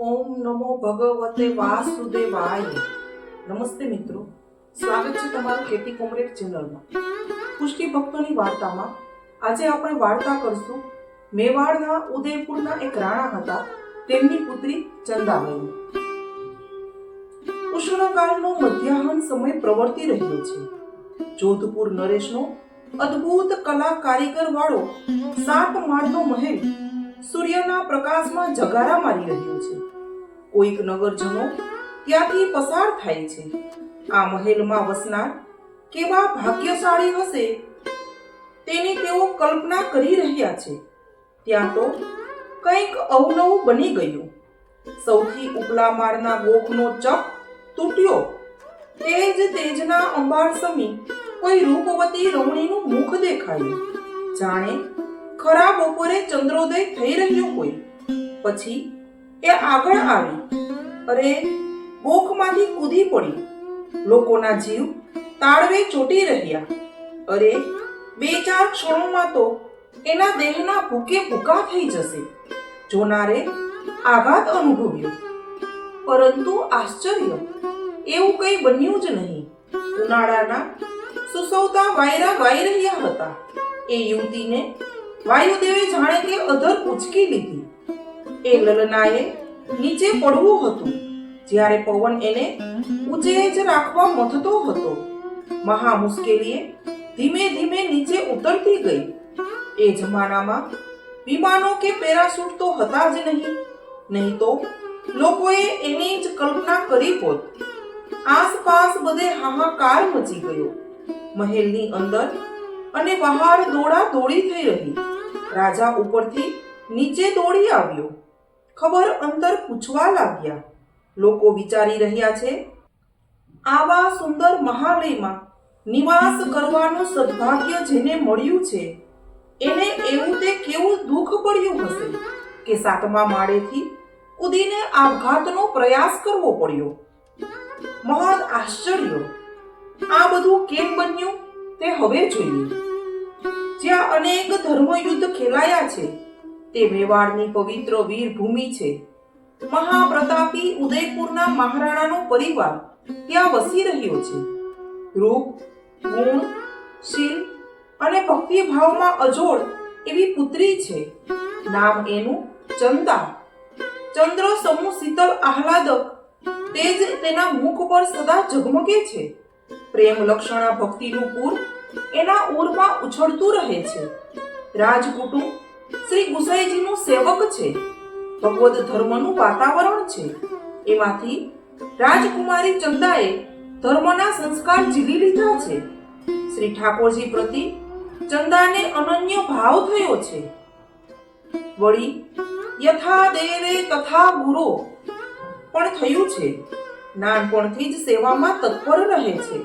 ઓમ નમો ભગવતે વાસુદેવાય. નમસ્તે મિત્રો. સ્વાગત છે તમારું કેટી કોમરેડ ચેનલમાં. પુષ્ટિ ભક્તોની વાર્તામાં આજે આપણે વાર્તા કરશું. મેવાડના ઉદયપુરના એક રાણા હતા. તેમની પુત્રી ચંદાબાઈ ઉષ્ણકાળનો મધ્યાહન સમય પ્રવર્તી રહ્યો છે. જોધપુર નરેશનો અદ્ભુત કલા કારીગર વાળો સાત માળનો મહેલ સૂર્યના પ્રકાશમાં જગારા મારી રહ્યો છે. કોઈક નગરજનો ત્યાંથી પસાર થાય છે. આ મહેલમાં વસનાર કેવા ભાગ્યશાળી હશે તેની તેઓ કલ્પના કરી રહ્યા છે. ત્યાં તો કંઈક અવનવું બની ગયું. સૌથી ઉપલા માળના ગોખનો ચક તૂટ્યો. તેજ તેજના અંબાર સમી કોઈ રૂપવતી રમણીનું મુખ દેખાયું. જાણે ખરા બપોરે ચંદ્રોદય થઈ રહ્યો હોય. પછી એ આગળ આવી. અરે ગોખમાંથી કૂદી પડી. લોકોના જીવ તાળવે ચોટી રહ્યા. અરે, બે ચાર ક્ષણોમાં તો એના દેહના ભૂકે ભૂકા થઈ જશે. જોનારે આઘાત અનુભવ્યો. પરંતુ આશ્ચર્ય, એવું કંઈ બન્યું જ નહીં. ઉનાળાના સુસવતા વાયરા ગાઈ રહ્યા હતા. એ યુવતીને વાયુદેવે જાણે કે અધર ઉચકી લીધી. એ લલનાએ નીચે પડવું હતું, જ્યારે પવન એને ઊંચે જ રાખવા મથતો હતો. મહા મુશ્કેલીએ ધીમે ધીમે નીચે ઉતરતી ગઈ. એ જમાનામાં વિમાનો કે પેરાશૂટ તો હતા જ નહીં નહીં તો લોકોએ એની જ કલ્પના કરી હોત આસપાસ બધે હાહાકાર મચી ગયો. મહેલની અંદર અને બહાર દોડા દોડી થઈ રહી. રાજા ઉપરથી નીચે દોડી આવ્યો. ખબર અંતર પૂછવા લાગ્યા. લોકો વિચારી રહ્યા છે, આવા સુંદર મહાલયમાં નિવાસ કરવાનું સદભાગ્ય જેને મળ્યું છે, એને એવું તે કેવું દુઃખ પડ્યું હશે કે સાતમા માળેથી કૂદીને આપઘાતનો પ્રયાસ કરવો પડ્યો? મહદ આશ્ચર્ય. આ બધું કેમ બન્યું તે હવે જોઈએ. જ્યાં અનેક ધર્મયુદ્ધ ખેલાયા છે તે મેવાડની પવિત્ર વીર ભૂમિ છે. મહાપ્રતાપી ઉદયપુરના મહારાણાનો પરિવાર ત્યાં વસી રહ્યો છે. રૂપ, ગુણ, શીલ અને ભક્તિ ભાવમાં અજોડ એવી પુત્રી છે. નામ એનું ચંદા. ચંદ્ર સમૂહ શીતળ આહલાદક તેજ તેના મુખ પર સદા ઝગમગે છે. પ્રેમ લક્ષણા ભક્તિનું પૂર એના ઓરમાં ઉછળતું રહે છે. રાજકુટુંબ શ્રી ગુસાઈજીનું સેવક છે. ભગવદ ધર્મનું વાતાવરણ છે. એમાંથી રાજકુમારી ચંદાએ ધર્મના સંસ્કાર ઝીલી લીધા છે. શ્રી ઠાકોરજી પ્રતિ ચંદાને અનન્ય ભાવ થયો છે. વળી યથા દેરે તથા ગુરો પણ થયું છે. નાનપણથી જ સેવામાં તત્પર રહે છે.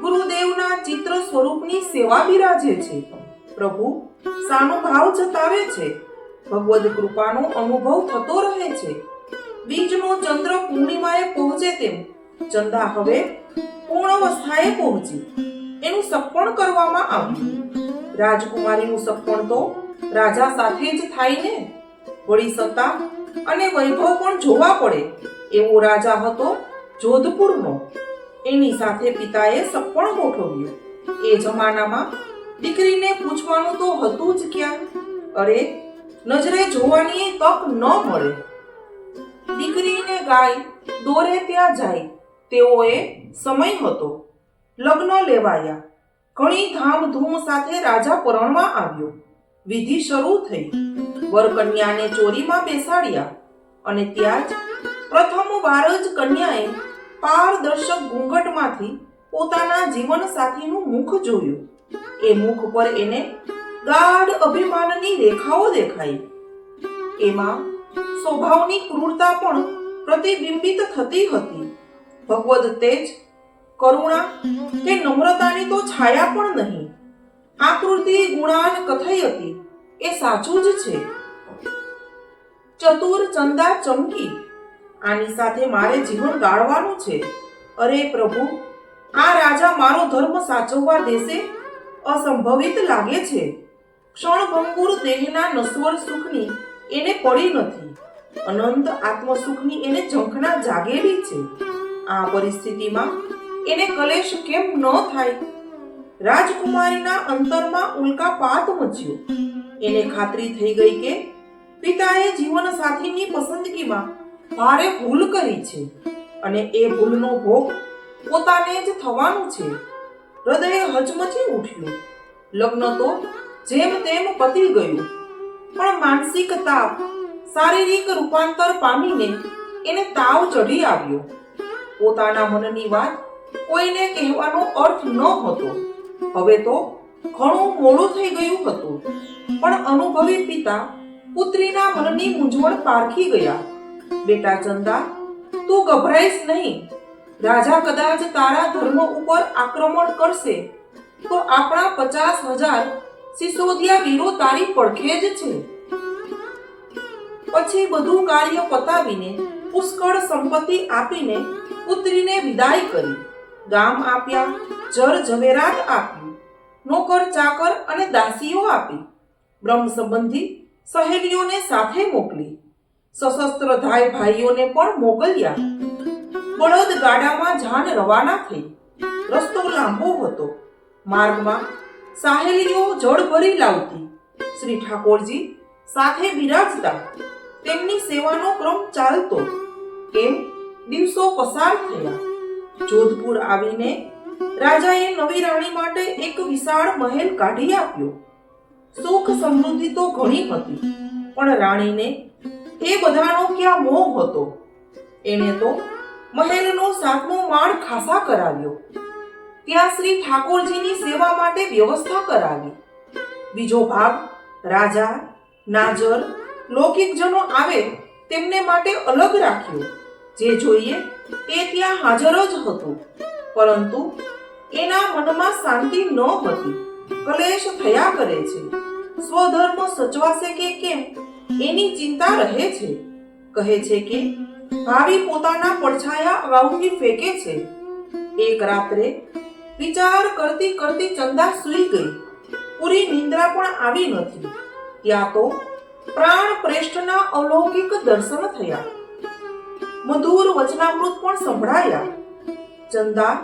ગુરુદેવના ચિત્ર સ્વરૂપની સેવા બિરાજે છે. પ્રભુ સાનુભાવ જતાવે છે. ભગવદ કૃપાનો અનુભવ થતો રહે છે. બીજનો ચંદ્ર પૂર્ણિમાએ પહોંચે તેમ, ચંદા હવે પૂર્ણ અવસ્થાએ પહોંચી. એનું સપણ કરવામાં આવ્યું. રાજકુમારીનું સપણ તો રાજા સાથે જ થાય ને? વળી સત્તા અને વૈભવ પણ જોવા પડે. એવો રાજા હતો જોધપુરનો. એની સાથે પિતાએ સપણ ગોઠવ્યું. એ જમાનામાં દીકરીને પૂછવાનું તો હતું જ ક્યાં? અરે, નજરે જોવાની તક ન મળે. દીકરીને ગાય દોરે ત્યાં જાય. તેઓએ સમય હતો. લગ્ન લેવાયા. ઘણી ધામધૂમ સાથે રાજા પરણવા આવ્યો. વિધિ શરૂ થઈ. વરકન્યાને ચોરીમાં બેસાડ્યા અને ત્યાં જ પ્રથમ વાર જ કન્યાએ પારદર્શક ઘૂંઘટમાંથી પોતાના જીવન સાથીનું મુખ જોયું. એ મુખ પર એને ગાઢ અભિમાનની રેખાઓ દેખાઈ. એમાં સ્વભાવની ક્રૂરતા પણ પ્રતિબિંબિત થતી હતી. ભગવદ તેજ, કરુણા કે નમ્રતાની તો છાયા પણ નહીં. આકૃતિ ગુણાન કથઈ હતી. એ સાચું જ છે. ચતુર ચંદા ચમકી. આની સાથે મારે જીવન ગાળવાનું છે. અરે પ્રભુ, આ રાજા મારો ધર્મ સાચવવા દેશે? અસંભવિત લાગે છે. ક્ષણભંગુર દેહના નશ્વર સુખની એને પડી નથી. અનંત આત્મસુખની એને ઝંખના જાગેલી છે. આ પરિસ્થિતિમાં એને કલેશ કેમ ન થાય? રાજકુમારીના અંતરમાં ઉલ્કાપાત મચ્યો. એને ખાતરી થઈ ગઈ કે પિતાએ જીવન સાથીની પસંદગીમાં ભારે ભૂલ કરી છે. અને એ ભૂલનો ભોગ પોતાને જ થવાનું છે. હૃદય હચમચી ઉઠ્યું. લગ્ન તો જેમ તેમ પતી ગયું. પણ માનસિક તાપ, શારીરિક રૂપાંતર પામીને એને તાવ ચઢી આવ્યો. પોતાના મનની વાત કોઈને કહેવાનો અર્થ ન હતો. હવે તો ઘણું મોડું થઈ ગયું હતું. પણ અનુભવી પિતા પુત્રીના મનની મૂંઝવણ પારખી ગયા. બેટા ચંદા, તું ગભરાઈશ નહીં. રાજા કદાચ તારા ધર્મ ઉપર આક્રમણ કરશે, તો આપણા પચાસ હજાર સિસોદિયા વીરો તારી પડખે જ છે. પછી બધું કાર્ય પતાવીને પુષ્કળ સંપત્તિ આપીને પુત્રીને વિદાય કરી. ગામ આપ્યા જર ઝવેરાત આપ્યું નોકર ચાકર અને દાસીઓ આપી. બ્રહ્મ સંબંધી સહેલીઓને સાથે મોકલી. સશસ્ત્ર ધાય ભાઈઓને પણ મોકલ્યા. બળદ ગાડામાં જાન રવાના થઈ. રસ્તો લાંબો હતો. માર્ગમાં સાહેલીઓ જળ ભરી લાવતી. શ્રી ઠાકોરજી સાથે બિરાજતા. તેમની સેવાનો ક્રમ ચાલતો. એમ દિવસો પસાર થયા. જોધપુર આવીને રાજાએ નવી રાણી માટે એક વિશાળ મહેલ કાઢી આપ્યો. સુખ સમૃદ્ધિ તો ઘણી હતી, પણ રાણીને એ બધાનો ક્યાં મોહ હતો? એને તો મહેલનો સાતમો માળ ખાસા કરાવ્યો. ત્યાં શ્રી ઠાકોરજીની સેવા માટે વ્યવસ્થા કરાવી. બીજો ભાગ, રાજા, નાજર, લૌકિકજનો આવે તેમને માટે અલગ રાખ્યો. જે જોઈએ તે ત્યાં હાજર જ હતું. પરંતુ એના મનમાં શાંતિ ન હતી. કલેશ થયા કરે છે. સ્વધર્મ સચવાશે કે કેમ, એની ચિંતા રહે છે. કહે છે કે ભાવિ પોતાના પડછાયા અગાઉથી ફેંકે છે. એક રાત્રે વિચાર કરતી કરતી ચંદા સૂઈ ગઈ. પૂરી નિંદ્રા પણ આવી નથી ત્યાં તો પ્રાણ પ્રેષ્ઠના અલૌકિક દર્શન થયા. મધુર વચનામૃત પણ સંભળાયા. ચંદા,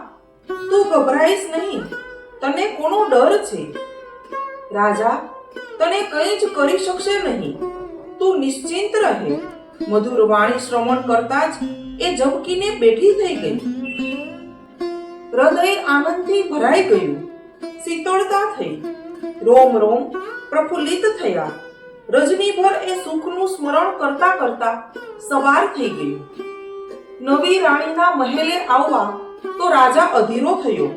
તું ગભરાઈશ નહીં. તને કોનો ડર છે? રાજા, તને કંઈ જ કરી શકશે નહીં. તું નિશ્ચિંત રહે. મધુર વાણી શ્રવણ કરતા જ એ ઝબકીને બેઠી થઈ ગઈ. હૃદય આનંદથી ભરાઈ ગયું. શીતળતા થઈ. રોમ રોમ પ્રફુલ્લિત થયા. રજનીભર એ સુખનું સ્મરણ કરતા કરતા સવાર થઈ ગયું નવી રાણીના મહેલે આવવા તો રાજા અધીરો થયો.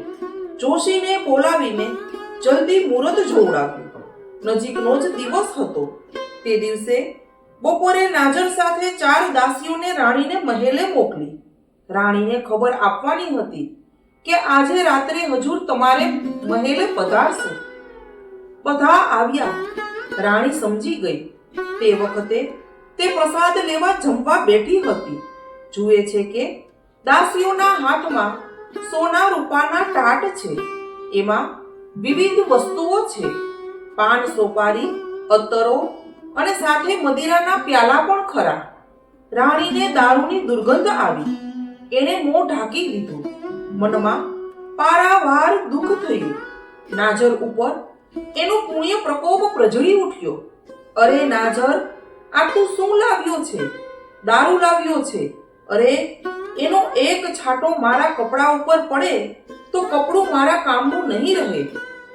જોશીને બોલાવીને જલ્દી મુહૂર્ત જોવડાવ્યું. નજીકનો જ દિવસ હતો. તે દિવસે બપોરે નાજર સાથે ચાર દાસીઓને રાણીને મહેલે મોકલી. રાણીને ખબર આપવાની હતી કે આજે રાત્રે હજુર તમારે મહેલે પધારશે. બધા આવ્યા. રાણી સમજી ગઈ. તે વખતે તે પ્રસાદ લેવા જમવા બેઠી હતી. જુએ છે કે દાસીઓના હાથમાં સોના રૂપાના ટાટ છે. એમાં વિવિધ વસ્તુઓ છે. પાન સોપારી અત્તરો અને સાથે મદિરાના પ્યાલા પણ ખરા. રાણીને દારૂની દુર્ગંધ આવી. એણે મોં ઢાંકી લીધું. મનમાં પારાવાર દુઃખ થયું. નાજર ઉપર એનો પુણ્ય પ્રકોપ પ્રજળી ઉઠ્યો. અરે નાજર આ તું શું લાવ્યો છે? દારૂ લાવ્યો છે. અરે, એનો એક છાંટો મારા કપડા ઉપર પડે તો કપડું મારા કામનું નહીં રહે.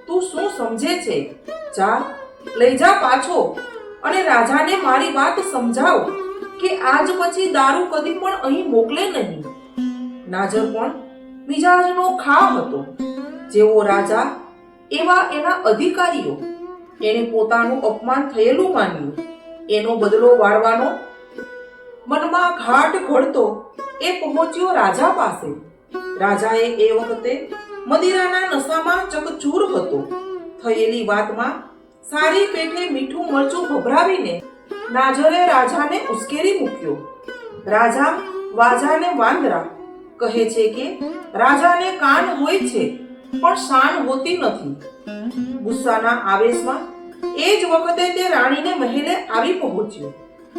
તું શું સમજે છે? જા, લઈ જા પાછો. અને રાજાને મારી વાત સમજાવો કે આજ પછી દારૂ કદી પણ અહીં મોકલે નહીં. નાજર પણ મિજાજનો ખામ હતો. જેવો રાજા, એવા એના અધિકારીઓ. એણે પોતાનું અપમાન થયેલું માન્યું. એનો બદલો વાળવાનો. મનમાં ઘાટ ઘડતો એ પહોંચ્યો રાજા પાસે. રાજાએ એ વખતે મદિરાના નશામાં ચકચૂર હતો. થયેલી વાતમાં સારી પેટે મીઠું મરચું ભભરાવીને નાજરે રાજાને ઉશ્કેરી મૂક્યો. રાજા વાજાને વાંદરા કહે છે કે, રાજાને કાન હોય છે, પણ શાન હોતી નથી. ગુસ્સાના આવેશમાં એ જ વખતે તે રાણીને મહેલે આવી પહોંચ્યો.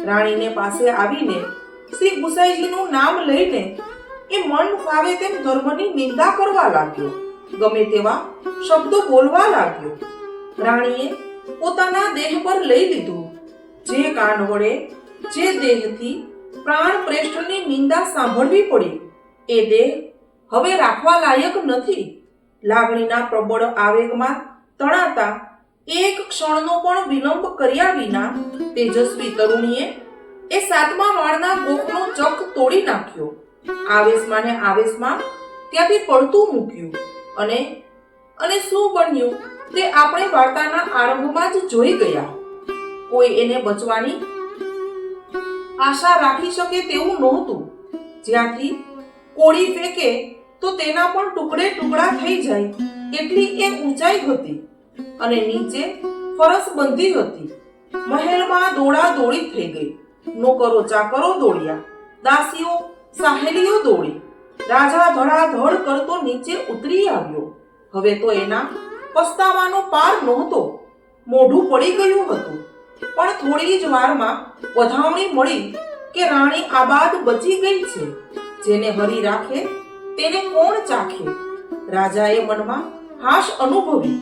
રાણીને પાસે આવીને શ્રી ગુસાઈજીનું નામ લઈને એ મન ફાવે તેમ ધર્મની નિંદા કરવા લાગ્યો. ગમે તેવા શબ્દો બોલવા લાગ્યો. રાણીએ પોતાના દેહ પર લઈ લીધું. જે કાન વડે, જે દેહથી પ્રાણ પ્રેષ્ઠની નિંદા સાંભળવી પડી. એ દેહ હવે રાખવા લાયક નથી. લાગણીના પ્રબળ આવેગમાં તણાતા એક ક્ષણનો પણ વિલંબ કર્યા વિના તેજસ્વી તરુણીએ એ સાતમા માળના ગોખનો ચક તોડી નાખ્યો. આવેશમાં ને આવેશમાં ત્યાંથી પડતું મૂક્યું અને અને શું બન્યું? તે આપણે વાર્તાના આરંભમાં જ જોઈ ગયા. કોઈ એને બચવાની આશા રાખી શકે તેવું નહોતું. જ્યાંથી કોળી ફેંકે તો તેના પણ ટુકડે ટુકડા થઈ જાય એટલી એ ઊંચાઈ હતી અને નીચે ફરસ બંધી હતી. મહેલમાં દોડા દોડી થઈ ગઈ. નોકરો ચાકરો દોડ્યા. દાસીઓ, સાહેલીઓ દોડી. રાજા ધડાધડ કરતો નીચે ઉતરી આવ્યો. હવે તો એના પસ્તાવાનો પાર નહોતો. મોઢું પડી ગયું હતું. પણ થોડી જ વારમાં વધામણી મળી કે રાણી આબાદ બચી ગઈ છે. જેને હરી રાખે, તેને કોણ ચાખે? રાજાએ મનમાં હાશ અનુભવી.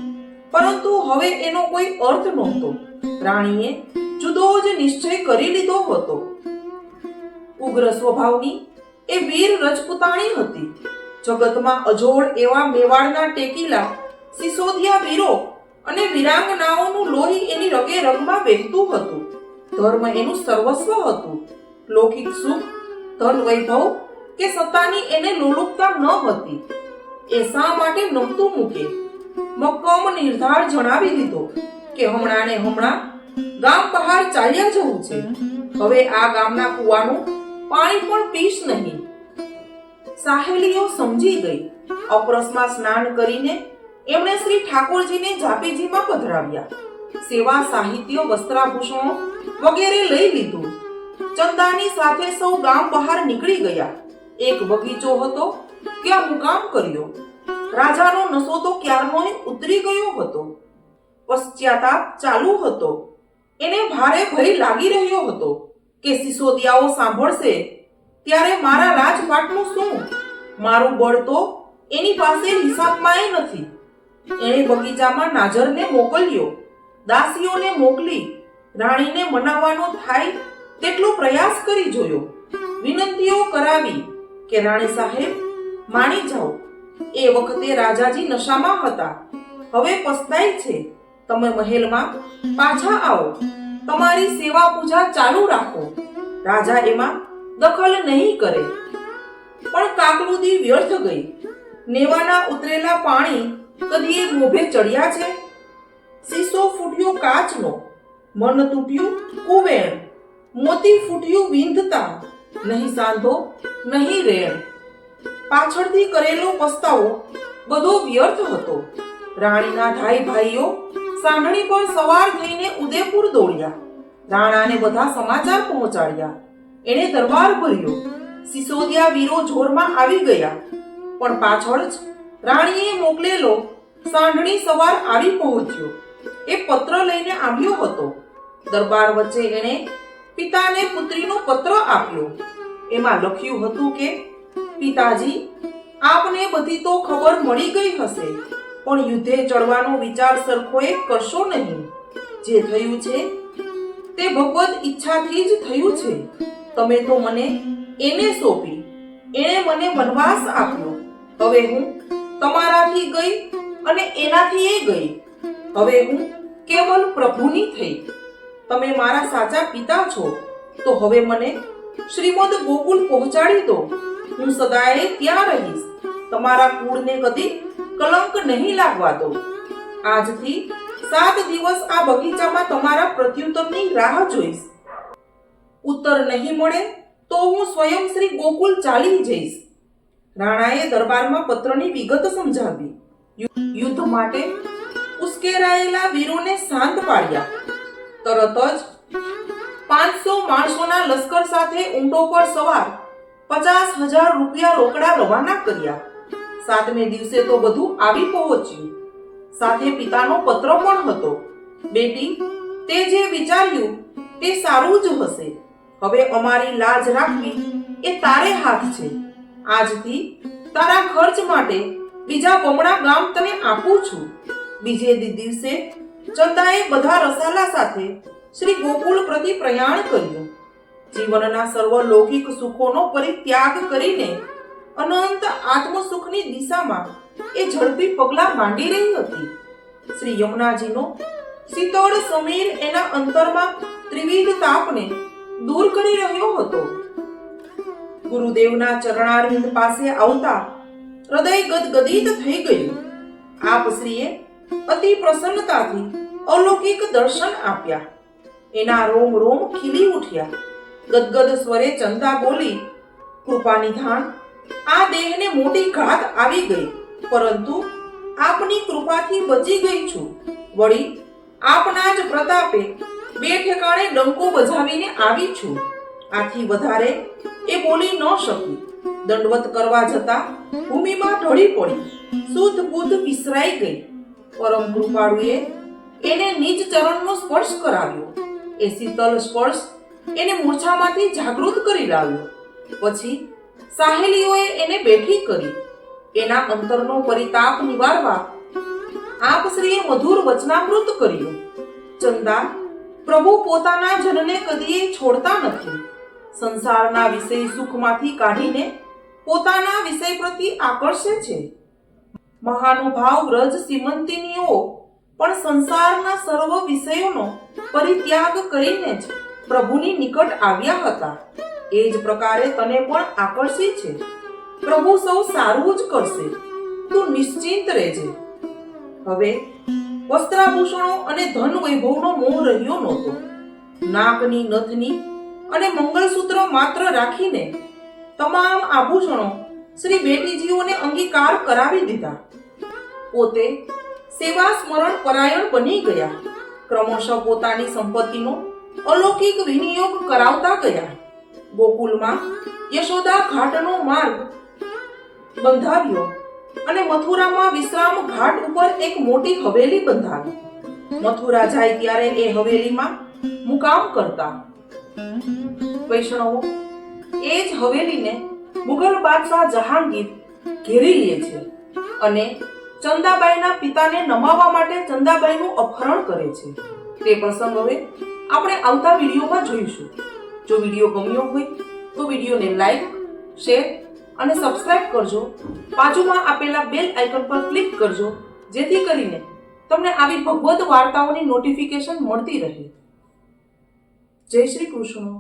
પરંતુ હવે એનો કોઈ અર્થ નહોતો. રાણીએ જુદો જ નિશ્ચય કરી લીધો હતો. ઉગ્ર સ્વભાવની એ વીર રજપૂતાણી હતી. જગતમાં અજોડ એવા મેવાડના ટેકીલા સિસોદિયા વીરો અને વીરાંગનાઓનું લોહી એની રગે રગમાં વહેતું હતું. ધર્મ એનું સર્વસ્વ હતું. લૌકિક સુખ, ધન વૈભવ કે સત્તાની એને લોલુપતા ન હતી. એ શા માટે નમતું મૂકે? મક્કમ નિર્ધાર જણાવી દીધો કે હમણાં ને હમણાં ગામ બહાર ચાલ્યા જવું છે. હવે આ ગામના કુવાનું પાણી પણ પીશ નહીં. સાહેલીઓ સમજી ગઈ. અપરસમાં સ્નાન કરીને એમણે શ્રી ઠાકોરજીને જાપીજીમાં પધરાવ્યા. સેવા, સાહિત્ય, વસ્ત્રાભૂષણો વગેરે લઈ લીધું. ચંદાની સાથે સૌ ગામ બહાર નીકળી ગયા. એક બગીચો હતો, ત્યાં મુકામ કર્યો. રાજાનો નસો તો ક્યારનોય ઉતરી ગયો હતો. પશ્ચાતાપ ચાલુ હતો. એને ભારે ભય લાગી રહ્યો હતો કે સિસોદિયાઓ સાંભળશે. ત્યારે મારા રાજપાટનું શું? મારું બળ તો એની પાસે હિસાબમાં નથી. એણે બગીચામાં નાજરને મોકલ્યો. દાસીઓને મોકલી, રાણીને મનાવવાનો થાય તેટલો પ્રયાસ કરી જોયો. વિનંતીઓ કરાવી કે રાણી સાહેબ, માણી જાઓ. એ વખતે રાજાજી નશામાં હતા. હવે પસ્તાય છે. તમે મહેલમાં પાછા આવો. તમારી સેવા પૂજા ચાલુ રાખો. રાજા એમાં દખલ નહીં કરે. પણ કાકલુદી વ્યર્થ ગઈ. નેવાના ઉતરેલા પાણી કદીએ મોભે ચડ્યા છે. સીસો ફૂટ્યો કાચનો, મન તૂટ્યું કુવેણ મોતી ફૂટ્યું વિંધતા, નહીં સાંધો, નહીં રેણ પાછળથી કરેલો પસ્તાવો બધો વ્યર્થ હતો. રાણીના ધાઈ ભાઈઓ સાંઢણી પર સવાર થઈને ઉદયપુર દોડ્યા. રાણાને બધા સમાચાર પહોંચાડ્યા. એણે દરબાર ભર્યો. સિસોદિયા વીરો જોરમાં આવી ગયા. પણ પાછળ જ રાણીએ મોકલેલો સાંઢણી સવાર આવી પહોંચ્યો. એ પત્ર લઈને આવ્યો હતો. દરબાર વચ્ચે એણે પિતાને પુત્રીનો પત્ર આપ્યો. એમાં લખ્યું હતું કે, પિતાજી, આપને બધી તો ખબર મળી ગઈ હશે, પણ યુદ્ધે ચડવાનો વિચાર સરખો એ કરશો નહીં. જે થયું છે, તે ભગવત ઈચ્છાથી જ થયું છે. તમે તો મને એને સોંપી, એણે મને વનવાસ આપ્યો. હવે હું તમારાથી ગઈ અને એનાથી એ ગઈ. હવે હું કેવલ પ્રભુની થઈ. તમે મારા સાચા પિતા છો, તો હવે મને શ્રીમદ ગોકુલ પહોંચાડી દો. હું સદાય ત્યાં રહીશ. તમારા કુળને કદી કલંક નહીં લાગવા દો. આજથી સાત દિવસ આ બગીચામાં તમારા પ્રત્યુત્તરની રાહ જોઈશ. ઉત્તર નહીં મળે તો હું સ્વયં શ્રી ગોકુલ ચાલી જઈશ. રાણાએ દરબારમાં પત્રની વિગત સમજાવી. યુદ્ધ માટે ઉશ્કેરાયેલા વીરોને શાંત પાડ્યા. તરત જ પાંચસો માણસોના લશ્કર સાથે ઊંટો પર સવાર પચાસ હજાર રૂપિયા રોકડા રવાના કર્યા. સાતમે દિવસે તો બધું આવી પહોંચ્યું. સાથે પિતાનો પત્ર પણ હતો. બેટી, તે જે વિચાર્યું તે સારું જ હશે. હવે અમારી લાજ રાખવી એ તારે હાથ છે. આજથી તારા ખર્ચ માટે બીજા બમણા ગામ તને આપું છું. બીજે દિવસે ચંદાએ બધા રસાલા સાથે શ્રી ગોકુળ પ્રતિ પ્રયાણ કર્યું. જીવનના સર્વ લૌકિક સુખોનો પરિત્યાગ કરીને અનંત આત્મ સુખની દિશામાં એ ઝડપી પગલા માંડી રહી હતી. શ્રી યમુનાજીનો શીતળ સમીર એના અંતરમાં ત્રિવિધ તાપને દૂર કરી રહ્યો હતો. ગુરુદેવના ચરણારવિંદ પાસે આવતા હૃદય ગદગદિત થઈ ગયું. આપ શ્રીએ અતિ પ્રસન્નતાથી અલૌકિક દર્શન આપ્યા. એના રોમ રોમ ખીલી ઉઠ્યા. ગદગદ સ્વરે ચંદા બોલી, કૃપા નિધાન, આ દેહને મોટી ઘાત આવી ગઈ, પરંતુ આપની કૃપાથી બચી ગઈ છું. વળી, આપના જ પ્રતાપે બે ઠેકાણે ડંકો બજાવીને આવી છું. આથી વધારે એ બોલી ન શકી. દંડવત કરવા જતા ભૂમિમાં ઢળી પડી. સુધ બુદ્ધ વિસરાઈ ગઈ. પરમ કૃપાળુએ એને નિજ ચરણનો સ્પર્શ કરાવ્યો. એ શીતલ સ્પર્શ એને મૂર્છામાંથી જાગૃત કરી લાવ્યો. પછી સાહેલીઓએ એને બેઠી કરી. એના અંતરનો પરિતાપ નિવારવા આપ શ્રીએ મધુર વચનામૃત કર્યું. ચંદા, પ્રભુ પોતાના જનને કદીએ છોડતા નથી. સંસારના વિષય સુખમાંથી કાઢીને પોતાના વિષય પ્રતિ આકર્ષે છે. મહાનુભાવ વ્રજ સિમંતિનીઓ પણ સંસારના સર્વ વિષયોનો પરિત્યાગ કરીને જ પ્રભુની નિકટ આવ્યા હતા. એ જ પ્રકારે તને પણ આકર્ષી છે. પ્રભુ સૌ સારું જ કરશે. તું નિશ્ચિંત રહેજે. હવે વસ્ત્રાભૂષણો અને ધન વૈભવનો મોહ રહ્યો નહોતો. નાકની નથની અને મંગળસૂત્ર માત્ર રાખીને તમામ આભૂષણો શ્રી બેટીજીઓને અંગીકાર કરાવી દીધા. પોતે સેવા સ્મરણ પરાયણ બની ગયા. ક્રમશઃ પોતાની સંપત્તિનો અલૌકિક વિનિયોગ કરાવતા ગયા. ગોકુલમાં યશોદા ઘાટનો માર્ગ બંધાવ્યો અને મથુરામાં વિશ્રામ ઘાટ ઉપર એક મોટી હવેલી બંધાવી. મથુરા જાય ત્યારે એ હવેલીમાં મુકામ કરતા. વૈષ્ણવો એ જ હવેલીને મુગલ બાદશાહ જહાંગીર ઘેરી લે છે અને ચંદાબાઈના પિતાને નમાવવા માટે ચંદાબાઈનું અપહરણ કરે છે. તે પ્રસંગ હવે આપણે આવતા વિડીયોમાં જોઈશું. જો વીડિયો ગમ્યો હોય તો વિડીયોને લાઈક, શેર અને સબસ્ક્રાઇબ કરજો. બાજુમાં આપેલા બેલ આઇકન પર ક્લિક કરજો, જેથી કરીને તમને આવી ભગવદ વાર્તાઓની નોટિફિકેશન મળતી રહે. જય શ્રી કૃષ્ણ.